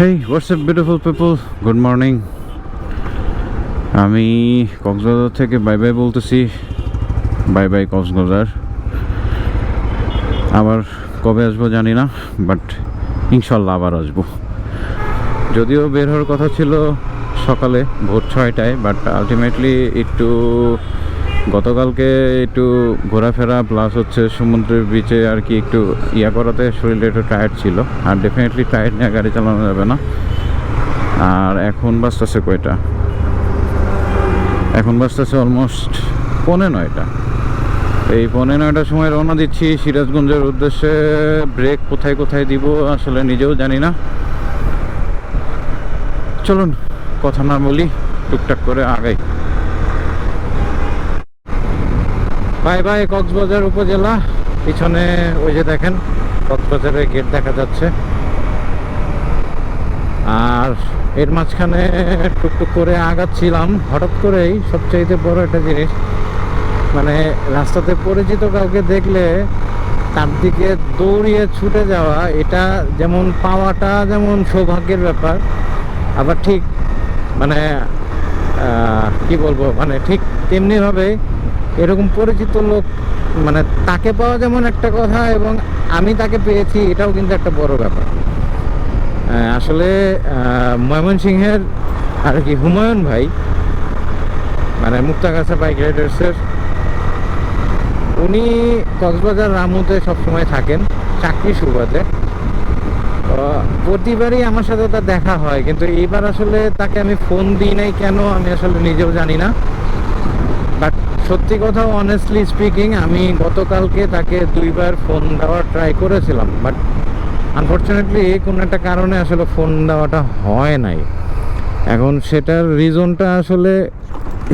Hey what's up beautiful people good morning আমি কক্সবাজার থেকে bye bye বলতেছি। Bye bye Cox's Bazar. আবার কবে আসব জানি না বাট ইনশাল্লাহ আবার আসব। যদিও বের হওয়ার কথা ছিল সকালে ভোর ছয়টায় বাট আলটিমেটলি একটু গতকালকে একটু ঘোরাফেরা প্লাস হচ্ছে সমুদ্রের বিচে আর কি একটু ইয়া করাতে শরীরটা একটু টায়ার্ড ছিল। আর ডেফিনেটলি টায়ার্ড নিয়ে গাড়ি চালানো যাবে না। আর এখন বাজতেছে কয়টা? এখন বাজতেছে অলমোস্ট পৌনে নয়টা। এই পৌনে নয়টার সময় রওনা দিচ্ছি সিরাজগঞ্জের উদ্দেশ্যে। ব্রেক কোথায় কোথায় দিব আসলে নিজেও জানি না। চলুন, কথা না বলি, টুকটাক করে আগাই। বাই বাই কক্সবাজার উপজেলা। পিছনে ওই যে দেখেন, কক্সবাজারের গেট দেখা যাচ্ছে। আর এর মাঝখানে টুকটুক করে আগাচ্ছিলাম। হঠাৎ করেই সবচাইতে বড় একটা জিনিস মানে রাস্তাতে পরিচিত কাউকে দেখলে তার দিকে দৌড়িয়ে ছুটে যাওয়া, এটা যেমন পাওয়াটা যেমন সৌভাগ্যের ব্যাপার, আবার ঠিক মানে কি বলব মানে ঠিক তেমনিভাবে এরকম পরিচিত লোক মানে তাকে পাওয়া যেমন একটা কথা এবং আমি তাকে পেয়েছি, এটাও কিন্তু একটা বড় ব্যাপার। আসলে ময়মনসিংহের আর কি হুমায়ুন ভাই মানে মুক্তাগাছা বাইক রাইডার্সের, উনি কক্সবাজার রামুতে সবসময় থাকেন, চাকরি সুবাদে। প্রতিবারই আমার সাথে তার দেখা হয়, কিন্তু এইবার আসলে তাকে আমি ফোন দিই নাই কেন, আমি আসলে নিজেও জানি না। বাট সত্যি কথা অনেস্টলি স্পিকিং আমি গতকালকে তাকে দুইবার ফোন দেওয়ার ট্রাই করেছিলাম বাট আনফর্চুনেটলি কোনো একটা কারণে আসলে ফোন দেওয়াটা হয় নাই। এখন সেটার রিজনটা আসলে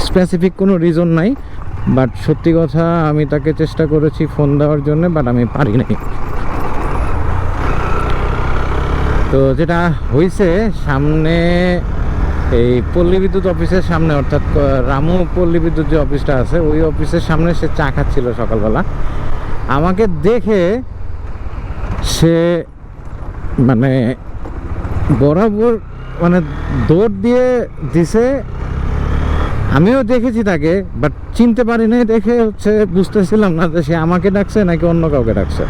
স্পেসিফিক কোনো রিজন নাই বাট সত্যি কথা, আমি তাকে চেষ্টা করেছি ফোন দেওয়ার জন্য বাট আমি পারি নাই। তো যেটা হয়েছে সামনে এই পল্লী বিদ্যুৎ অফিসের সামনে, অর্থাৎ রামু পল্লী বিদ্যুৎ যে অফিসটা আছে, ওই অফিসের সামনে সে চা খাচ্ছিল সকালবেলা। আমাকে দেখে সে মানে বরাবর মানে দৌড় দিয়ে দিছে। আমিও দেখেছি তাকে বাট চিনতে পারি নাই দেখে হচ্ছে বুঝতেছিলাম না যে সে আমাকে ডাকছে নাকি অন্য কাউকে ডাকছে।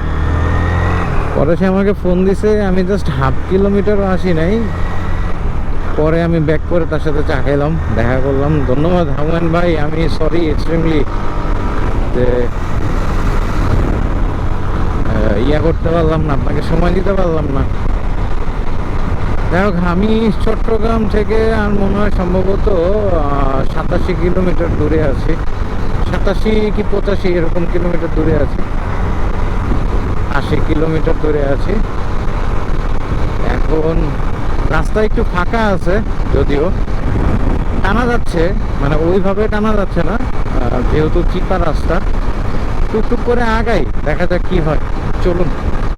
পরে সে আমাকে ফোন দিছে, আমি জাস্ট হাফ কিলোমিটারও আসি নাই। পরে আমি ব্যাক করে তার সাথে চা খেলাম, দেখা করলাম। ধন্যবাদ, হাউমেন ভাই, আমি সরি এক্সট্রিমলি যে ইয়া করতে পারলাম না, আপনাকে সময় দিতে পারলাম না। যাই হোক, আমি চট্টগ্রাম থেকে আর মনে হয় সম্ভবত সাতাশি কিলোমিটার দূরে আছি। সাতাশি কি পঁচাশি এরকম কিলোমিটার দূরে আছি। আশি কিলোমিটার দূরে আছি। এখন রাস্তা একটু ফাঁকা আছে যদিও। টানা যাচ্ছে মানে ওইভাবে টানা যাচ্ছে না যেহেতু চিপা রাস্তা। টুকটুক করে আগাই, দেখা যাক কি হয়। চলুন।